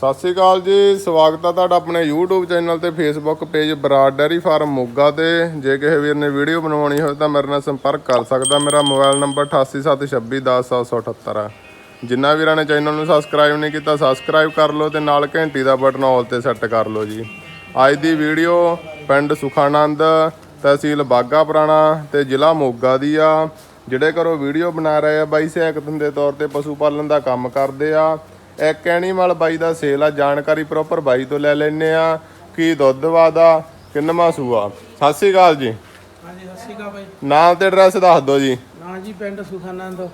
ਸਤਿ ਸ਼੍ਰੀ ਅਕਾਲ ਜੀ, ਸਵਾਗਤ ਹੈ ਤੁਹਾਡਾ ਆਪਣੇ YouTube ਚੈਨਲ ਤੇ Facebook page Brar dairy farm Moga ਤੇ। ਜੇ ਕਿਸੇ ਵੀਰ ਨੇ ਵੀਡੀਓ ਬਣਵਾਉਣੀ ਹੋਵੇ ਤਾਂ ਮੇਰੇ ਨਾਲ ਸੰਪਰਕ ਕਰ ਸਕਦਾ। ਮੇਰਾ ਮੋਬਾਈਲ ਨੰਬਰ 8876210778 ਹੈ ਜਿਨ੍ਹਾਂ ਵੀਰਾਂ ਨੇ ਚੈਨਲ ਨੂੰ ਸਬਸਕ੍ਰਾਈਬ ਨਹੀਂ ਕੀਤਾ ਸਬਸਕ੍ਰਾਈਬ ਕਰ ਲਓ ਤੇ ਨਾਲ ਘੰਟੀ ਦਾ ਬਟਨ ਆਲ ਤੇ ਸੈੱਟ ਕਰ ਲਓ ਜੀ। ਅੱਜ ਦੀ ਵੀਡੀਓ ਪਿੰਡ ਸੁਖਾਨੰਦ, ਤਹਿਸੀਲ ਬਾਗਾ ਪੁਰਾਣਾ ਤੇ ਜ਼ਿਲ੍ਹਾ ਮੋਗਾ ਦੀ ਆ। ਜਿਹੜੇ ਘਰੋਂ ਵੀਡੀਓ ਬਣਾ ਰਹੇ ਆ, ਬਾਈ ਸਹਾਇਕ ਦੇ ਤੌਰ ਤੇ ਪਸ਼ੂ ਪਾਲਣ ਦਾ ਕੰਮ ਕਰਦੇ ਆ। ਇੱਕ ਐਨੀਮਲ ਬਾਈ ਦਾ ਸੇਲ ਆ ਜਾਣਕਾਰੀ ਪ੍ਰੋਪਰ ਬਾਈ ਤੋਂ ਲੈ ਲੈਨੇ ਆ। ਕੀ ਦੁੱਧ ਵਾਦਾ ਕਿੰਨਵਾਂ ਸੂਆ ਸਤਿ ਸ਼੍ਰੀ ਅਕਾਲ ਜੀ। ਹਾਂਜੀ ਸਤਿ ਸ਼੍ਰੀ ਅਕਾਲ ਬਾਈ। ਨਾਮ ਤੇ ਐਡਰੈਸ ਦੱਸ ਦਿਓ ਜੀ। ਨਾਂ ਜੀ ਪਿੰਡ ਸੁਖਾਨੰਦ।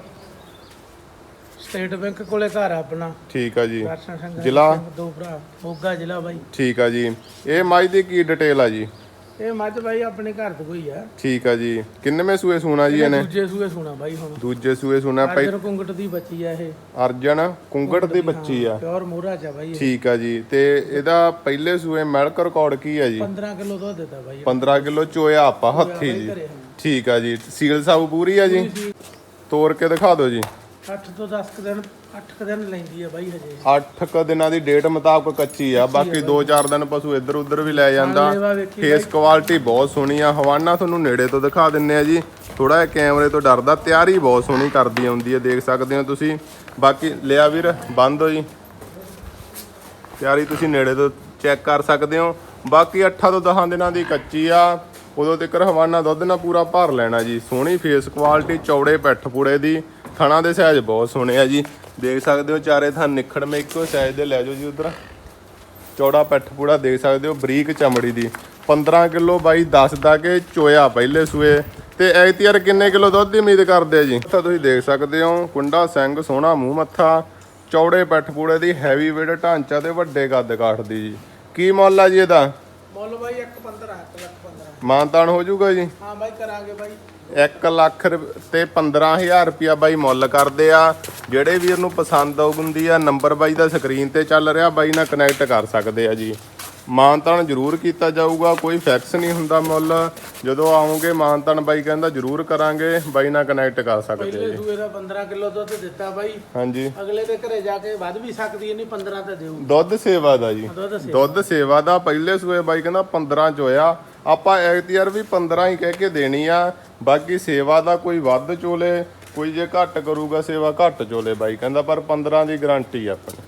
ਸਟੇਟ ਬੈਂਕ ਕੋਲੇ ਘਰ ਆ ਆਪਣਾ। ਠੀਕ ਆ ਜੀ। ਜ਼ਿਲ੍ਹਾ? ਦੋ ਭਰਾ। ਮੋਗਾ ਜ਼ਿਲ੍ਹਾ ਬਾਈ। ਠੀਕ ਆ ਜੀ। ਇਹ ਮੱਝ ਦੀ ਕੀ ਡਿਟੇਲ ਆ ਜੀ? ਇਹ ਮੱਝ ਬਾਈ ਆਪਣੇ ਘਰ ਤੋਂ ਕੋਈ ਆ। ਠੀਕ ਆ ਜੀ। ਕਿੰਨਵੇਂ ਸੂਏ ਸੂਣਾ ਜੀ ਇਹਨੇ ਦੂਜੇ ਸੂਏ ਸੁਣਾ ਬਾਈ ਹੁਣ। ਦੂਜੇ ਸੂਏ ਸੂਣਾ ਪਹਿ ਅਰਜਨ ਕੁੰਗਟ ਦੀ ਬੱਚੀ ਆ ਇਹ। ਅਰਜਨ ਕੁੰਗੜ ਦੀ ਬੱਚੀ ਆ। ਪਿਓਰ ਮੋਹਰਾ ਚ ਆ ਬਾਈ। ਠੀਕ ਆ ਜੀ। ਤੇ ਇਹਦਾ ਪਹਿਲੇ ਸੂਏ ਮਿਲਕ ਰਿਕਾਰਡ ਕੀ ਆ ਜੀ? 15 ਕਿਲੋ ਦੁੱਧ ਦਿੱਤਾ ਬਾਈ। 15 ਕਿਲੋ ਚੋਇਆ ਆਪਾਂ ਹੱਥੀ ਜੀ। ਠੀਕ ਆ ਜੀ। ਸੀਲ ਸਾਊ ਪੂਰੀ ਆ ਜੀ? ਤੋੜ ਕੇ ਦਿਖਾ ਦਿਓ ਜੀ। 8 ਤੋਂ 10 ਕੁ ਦਿਨ 8 ਕੁ ਦਿਨ ਲੈਂਦੀ ਆ ਬਾਈ ਹਜੇ। 8 ਕ ਦਿਨਾਂ ਦੀ ਡੇਟ ਮੁਤਾਬਕ ਕੱਚੀ ਆ ਬਾਕੀ 2-4 ਦਿਨ ਪਸ਼ੂ ਇੱਧਰ ਉੱਧਰ ਵੀ ਲੈ ਜਾਂਦਾ। ਵੇਖੀ ਫੇਸ ਕੁਆਲਿਟੀ ਬਹੁਤ ਸੋਹਣੀ ਆ। ਹਵਾਨਾ ਤੁਹਾਨੂੰ ਨੇੜੇ ਤੋਂ ਦਿਖਾ ਦਿੰਨੇ ਆ ਜੀ। ਥੋੜਾ ਜਿਹਾ ਕੈਮਰੇ ਤੋਂ ਡਰਦਾ ਤਿਆਰੀ ਬਹੁਤ ਸੋਹਣੀ ਕਰਦੀ ਆਉਂਦੀ ਹੈ ਦੇਖ ਸਕਦੇ ਹੋ ਤੁਸੀਂ। ਬਾਕੀ ਲਿਆ ਵੀਰ ਬੰਦ ਹੋ ਜੀ ਤਿਆਰੀ ਤੁਸੀਂ ਨੇੜੇ ਤੋਂ ਚੈੱਕ ਕਰ ਸਕਦੇ ਹੋ। ਬਾਕੀ 8 ਤੋਂ 10 ਦਿਨਾਂ ਦੀ ਕੱਚੀ ਆ। ਉਦੋਂ ਤੱਕ ਹਵਾਨਾ ਦੁੱਧ ਨਾਲ ਪੂਰਾ ਭਰ ਲੈਣਾ ਜੀ। ਸੋਹਣੀ ਫੇਸ ਕੁਆਲਿਟੀ ਚੌੜੇ ਪਿੱਠ ਪੂੜੇ ਦੀ। ਥਣਾ ਦੇ ਸਾਈਜ਼ ਬਹੁਤ ਸੋਹਣੇ ਆ ਜੀ। ਦੇਖ ਸਕਦੇ ਹੋ ਚਾਰੇ ਥਾਂ ਨਿਖੜਵੇਂ ਇੱਕੋ ਸਾਈਜ਼ ਦੇ ਲੈ ਜਾਓ ਜੀ ਉਧਰ। ਚੌੜਾ ਪੈਠ ਪੂੜਾ ਦੇਖ ਸਕਦੇ ਹੋ, ਬਰੀਕ ਚਮੜੀ ਦੀ। 15 ਕਿਲੋ ਬਾਈ ਦੱਸਦਾ ਕਿ ਚੋਇਆ ਪਹਿਲੇ ਸੂਏ। ਤੇ ਐਤੀਆਰ ਕਿੰਨੇ ਕਿਲੋ ਦੁੱਧ ਦੀ ਉਮੀਦ ਕਰਦੇ ਆ ਜੀ? ਤਾਂ ਤੁਸੀਂ ਦੇਖ ਸਕਦੇ ਹੋ, ਕੁੰਡਾ ਸਿੰਘ ਸੋਹਣਾ ਮੂੰਹ ਮੱਥਾ, ਚੌੜੇ ਪੈਠ ਪੂੜੇ ਦੀ ਹੈਵੀ weight ਢਾਂਚਾ ਤੇ ਵੱਡੇ ਕੱਦ ਕਾਠ ਦੀ ਜੀ। ਕੀ ਮੁੱਲ ਆ ਜੀ ਇਹਦਾ? ਮੁੱਲ ਬਾਈ 1 15 1 ਲੱਖ ਮਾਨਤਾਨ ਹੋ ਜਾਊਗਾ ਜੀ। ਹਾਂ ਬਾਈ ਕਰਾਂਗੇ ਬਾਈ। 1 ਲੱਖ ਤੇ 15000 ਰੁਪਿਆ ਬਾਈ ਮੁੱਲ ਕਰਦੇ ਆ। ਜਿਹੜੇ ਵੀਰ ਨੂੰ ਪਸੰਦ ਆਉਂਦੀ ਆ ਨੰਬਰ ਬਾਈ ਦਾ ਸਕਰੀਨ ਤੇ ਚੱਲ ਰਿਹਾ ਬਾਈ ਨਾਲ ਕਨੈਕਟ ਕਰ ਸਕਦੇ ਆ ਜੀ। ਮਾਨਤਾਨ ਜ਼ਰੂਰ ਕੀਤਾ ਜਾਊਗਾ ਕੋਈ ਫਿਕਸ ਨਹੀਂ ਹੁੰਦਾ ਮੁੱਲ। ਜਦੋਂ ਆਉਂਗੇ ਮਾਨਤਾਨ ਬਾਈ ਕਹਿੰਦਾ ਜ਼ਰੂਰ ਕਰਾਂਗੇ ਬਾਈ ਨਾਲ ਕਨੈਕਟ ਕਰ ਸਕਦੇ ਆ ਪਹਿਲੇ ਜੀ। ਸੂਏ ਦਾ 15 ਕਿਲੋ ਦੁੱਧ ਦਿੱਤਾ ਬਾਈ। ਹਾਂਜੀ। ਅਗਲੇ ਦੇ ਘਰੇ ਜਾ ਕੇ ਵੱਧ ਵੀ ਸਕਦੀ ਹੈ ਨਹੀਂ 15 ਤੇ ਦੇਊ ਦੁੱਧ ਸੇਵਾ ਦਾ ਜੀ। ਦੁੱਧ ਸੇ ਦੁੱਧ ਸੇਵਾ ਦਾ ਪਹਿਲੇ ਸੂਏ ਬਾਈ ਕਹਿੰਦਾ 15 ਚ ਹੋਇਆ। ਆਪਾਂ ਐਤੀਆਰ ਵੀ 15 ਹੀ ਕਹਿ ਕੇ ਦੇਣੀ ਆ। ਬਾਕੀ ਸੇਵਾ ਦਾ ਕੋਈ ਵੱਧ ਚੋਲੇ ਕੋਈ ਜੇ ਘੱਟ ਕਰੂਗਾ ਸੇਵਾ ਘੱਟ ਚੋਲੇ ਬਾਈ ਕਹਿੰਦਾ ਪਰ 15 ਦੀ ਗਾਰੰਟੀ ਆ ਆਪਣੀ।